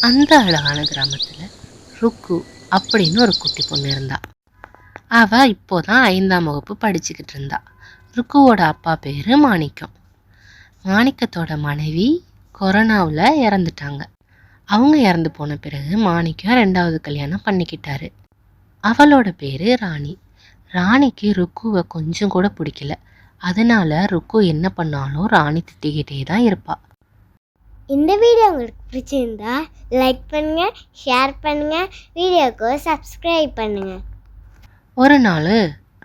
அந்த அழகான கிராமத்தில் ருக்கு அப்படின்னு ஒரு குட்டி பொண்ணு இருந்தா. அவ இப்போதான் ஐந்தாம் வகுப்பு படிச்சுக்கிட்டு இருந்தா. ருக்குவோட அப்பா பேர் மாணிக்கம். மாணிக்கத்தோட மனைவி கொரோனாவில் இறந்துட்டாங்க. அவங்க இறந்து போன பிறகு மாணிக்கம் ரெண்டாவது கல்யாணம் பண்ணிக்கிட்டாரு. அவளோட பேரு ராணி. ராணிக்கு ருக்குவை கொஞ்சம் கூட பிடிக்கல. அதனால ருக்கு என்ன பண்ணாலும் ராணி திட்டிக்கிட்டே தான் இருப்பா. இந்த வீடியோ உங்களுக்கு பிடிச்சிருந்தா லைக் பண்ணுங்க ஷேர் பண்ணுங்க வீடியோக்கு சப்ஸ்கிரைப் பண்ணுங்க. ஒரு நாள்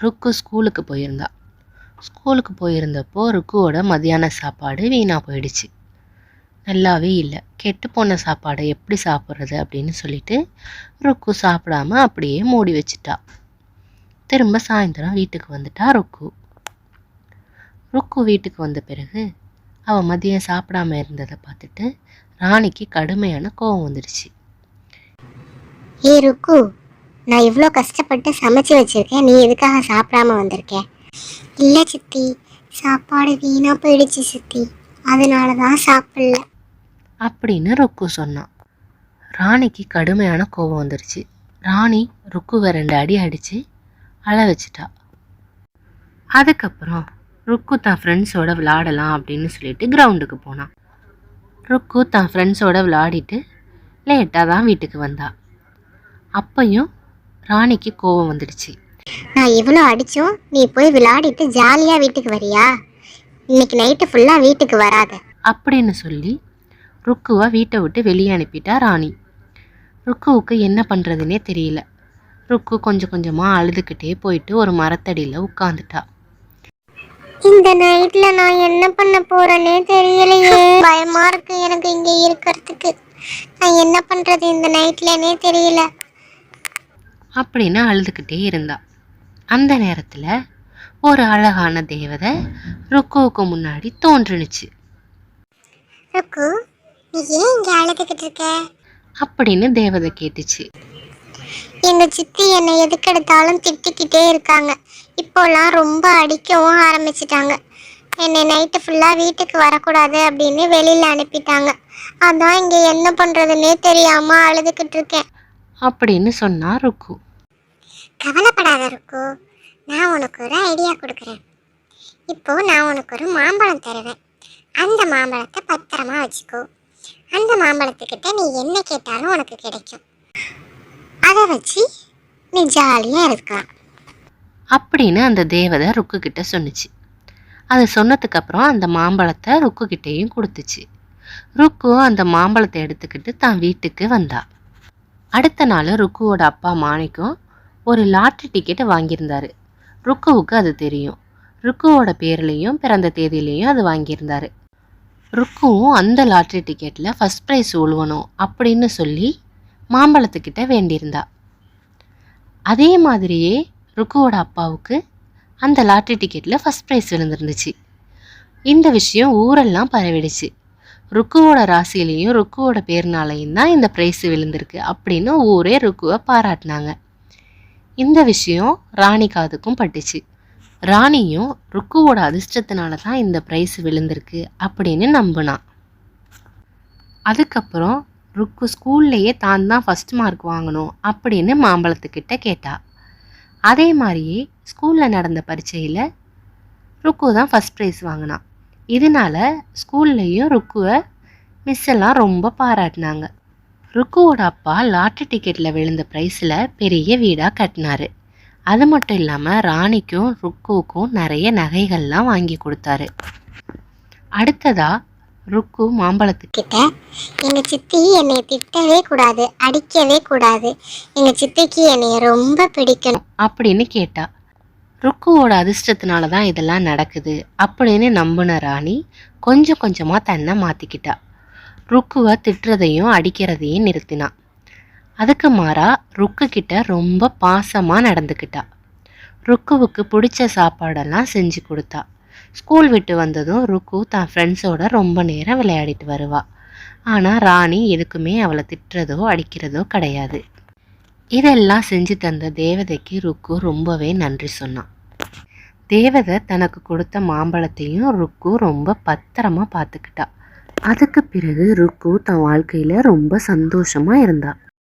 ருக்கு ஸ்கூலுக்கு போயிருந்தா. ஸ்கூலுக்கு போயிருந்தப்போ ருக்குவோட மதியான சாப்பாடு வீணாக போயிடுச்சு. நல்லாவே இல்லை. கெட்டு போன சாப்பாடை எப்படி சாப்பிட்றது அப்படின்னு சொல்லிட்டு ருக்கு சாப்பிடாம அப்படியே மூடி வச்சிட்டா. திரும்ப சாயந்தரம் வீட்டுக்கு வந்துட்டா ருக்கு. ருக்கு வீட்டுக்கு வந்த பிறகு அவள் மதியம் சாப்பிடாம இருந்ததை பார்த்துட்டு ராணிக்கு கடுமையான கோபம் வந்துடுச்சு. ஏ ருக்கு நான் இவ்வளோ கஷ்டப்பட்டு சமைச்சு வச்சிருக்கேன். நீ எதுக்காக சாப்பிடாம வந்திருக்கேன் இல்லை சித்தி சாப்பாடு வீணாக போயிடுச்சு சித்தி. அதனால தான் சாப்பிடல. அப்படின்னு ருக்கு சொன்னான். ராணிக்கு கடுமையான கோபம் வந்துருச்சு. ராணி ருக்குவை ரெண்டு அடி அடித்து அழ வச்சிட்டா. அதுக்கப்புறம் ருக்கு தான் ஃப்ரெண்ட்ஸோட விளாடலாம் அப்படின்னு சொல்லிட்டு கிரவுண்டுக்கு போனான் ருக்கு தான் ஃப்ரெண்ட்ஸோட விளையாடிட்டு லேட்டாக தான் வீட்டுக்கு வந்தா. அப்பையும் ராணிக்கு கோபம் வந்துடுச்சு. நான் இவ்வளோ அடிச்சும் நீ போய் விளையாடிட்டு ஜாலியாக வீட்டுக்கு வரியா? இன்னைக்கு நைட்டு ஃபுல்லாக வீட்டுக்கு வராத. அப்படின்னு சொல்லி ருக்குவை வீட்டை விட்டு வெளியே அனுப்பிட்டா ராணி. ருக்குவுக்கு என்ன பண்ணுறதுனே தெரியல. ருக்கு கொஞ்சம் கொஞ்சமாக அழுதுகிட்டே போயிட்டு ஒரு மரத்தடியில் உட்காந்துட்டா இந்த நைட்ல நான் என்ன பண்ண போறேனே தெரியலையே. பயமா இருக்கு எனக்கு இங்க இருக்கிறதுக்கு. நான் என்ன பண்றது இந்த நைட்லனே தெரியல. அப்படின்னு அழுதுகிட்டே இருந்தா. அந்த நேரத்தில் ஒரு அழகான தேவதை ருக்குவுக்கு முன்னாடி தோன்றுனுச்சு. ருக்கு நீ ஏன் இங்க அழுதுகிட்டு இருக்க? அப்படின்னு தேவதை கேட்டுச்சு. எங்க சித்தி என்னை எதுக்கெடுத்தாலும் திட்டிக்கிட்டே இருக்காங்க. இப்போலாம் ரொம்ப அடிக்கவும் ஆரம்பிச்சிட்டாங்க. என்னை நைட்டு ஃபுல்லாக வீட்டுக்கு வரக்கூடாது அப்படின்னு வெளியில் அனுப்பிட்டாங்க. அதான் இங்கே என்ன பண்ணுறதுன்னே தெரியாமல் அழுதுகிட்டு இருக்கேன். அப்படின்னு சொன்னா ருக்கு. கவலைப்படாத ருக்கு. நான் உனக்கு ஒரு ஐடியா கொடுக்குறேன். இப்போ நான் உனக்கு ஒரு மாம்பழம் தருவேன். அந்த மாம்பழத்தை பத்திரமா வச்சுக்கோ. அந்த மாம்பழத்துக்கிட்ட நீ என்ன கேட்டாலும் உனக்கு கிடைக்கும். அதை வச்சு நீ ஜாலியாக இருக்கலாம். அப்படின்னு அந்த தேவதை ருக்கு கிட்ட சொன்னுச்சு. அது சொன்னதுக்கப்புறம் அந்த மாம்பழத்தை ருக்கு கிட்டேயும் கொடுத்துச்சு. ருக்கு அந்த மாம்பழத்தை எடுத்துக்கிட்டு தான் வீட்டுக்கு வந்தா. அடுத்த நாள் ருக்குவோட அப்பா மாணிக்கம் ஒரு லாட்ரி டிக்கெட்டை வாங்கியிருந்தாரு. ருக்குவுக்கு அது தெரியும். ருக்குவோட பேர்லேயும் பிறந்த தேதியிலையும் அது வாங்கியிருந்தாரு. ருக்குவும் அந்த லாட்ரி டிக்கெட்டில் ஃபஸ்ட் ப்ரைஸ் உழுவணும் அப்படின்னு சொல்லி மாம்பழத்துக்கிட்ட வேண்டியிருந்தா. அதே மாதிரியே ருக்குவோட அப்பாவுக்கு அந்த லாட்ரி டிக்கெட்டில் ஃபஸ்ட் ப்ரைஸ் விழுந்திருந்துச்சு. இந்த விஷயம் ஊரெல்லாம் பரவிடுச்சு. ருக்குவோட ராசியிலையும் ருக்குவோட பேர்னாலையும் தான் இந்த ப்ரைஸ் விழுந்திருக்கு அப்படின்னு ஊரே ருக்குவை பாராட்டினாங்க. இந்த விஷயம் ராணி காதுக்கும் பட்டுச்சு. ராணியும் ருக்குவோட அதிர்ஷ்டத்தினால தான் இந்த ப்ரைஸ் விழுந்திருக்கு அப்படின்னு நம்பினான் அதுக்கப்புறம் ருக்கு ஸ்கூல்லையே தான் தான் ஃபஸ்ட் மார்க் வாங்கணும் அப்படின்னு மாம்பழத்துக்கிட்ட கேட்டா. அதே மாதிரியே ஸ்கூலில் நடந்த பரீட்சையில் ருக்கு தான் ஃபஸ்ட் ப்ரைஸ் வாங்கினான் இதனால ஸ்கூல்லையும் ருக்குவை மிஸ் எல்லாம் ரொம்ப பாராட்டினாங்க. ருக்குவோட அப்பா லாட்ரி டிக்கெட்டில் விழுந்த ப்ரைஸில் பெரிய வீடாக கட்டினாரு. அது மட்டும் இல்லாமல் ராணிக்கும் ருக்குவுக்கும் நிறைய நகைகள்லாம் வாங்கி கொடுத்தாரு. அடுத்ததா ருக்கு மாம்பழத்துக்கு. கிட்ட எங்கள் சித்தி என்னை திட்டவே கூடாது அடிக்கவே கூடாது. எங்கள் சித்திக்கு என்னைய ரொம்ப பிடிக்கணும். அப்படின்னு கேட்டா ருக்குவோட அதிர்ஷ்டத்தினால தான் இதெல்லாம் நடக்குது அப்படின்னு நம்பின ராணி கொஞ்சம் கொஞ்சமாக தன்னை மாற்றிக்கிட்டா ருக்குவை திட்டுறதையும் அடிக்கிறதையும் நிறுத்தினா. அதுக்கு மாறா ருக்கு கிட்ட ரொம்ப பாசமாக நடந்துக்கிட்டா. ருக்குவுக்கு பிடிச்ச சாப்பாடெல்லாம் செஞ்சு கொடுத்தா. ஸ்கூல் விட்டு வந்ததும் ருக்கு தான் ஃப்ரெண்ட்ஸோட ரொம்ப நேரம் விளையாடிட்டு வருவா. ஆனால் ராணி எதுக்குமே அவளை திட்டுறதோ அடிக்கிறதோ கிடையாது. இதெல்லாம் செஞ்சு தந்த தேவதைக்கு ருக்கு ரொம்பவே நன்றி சொன்னான். தேவதை தனக்கு கொடுத்த மாம்பழத்தையும் ருக்கு ரொம்ப பத்திரமா பார்த்துக்கிட்டா. அதுக்கு பிறகு ருக்கு தன் வாழ்க்கையில் ரொம்ப சந்தோஷமா இருந்தாள்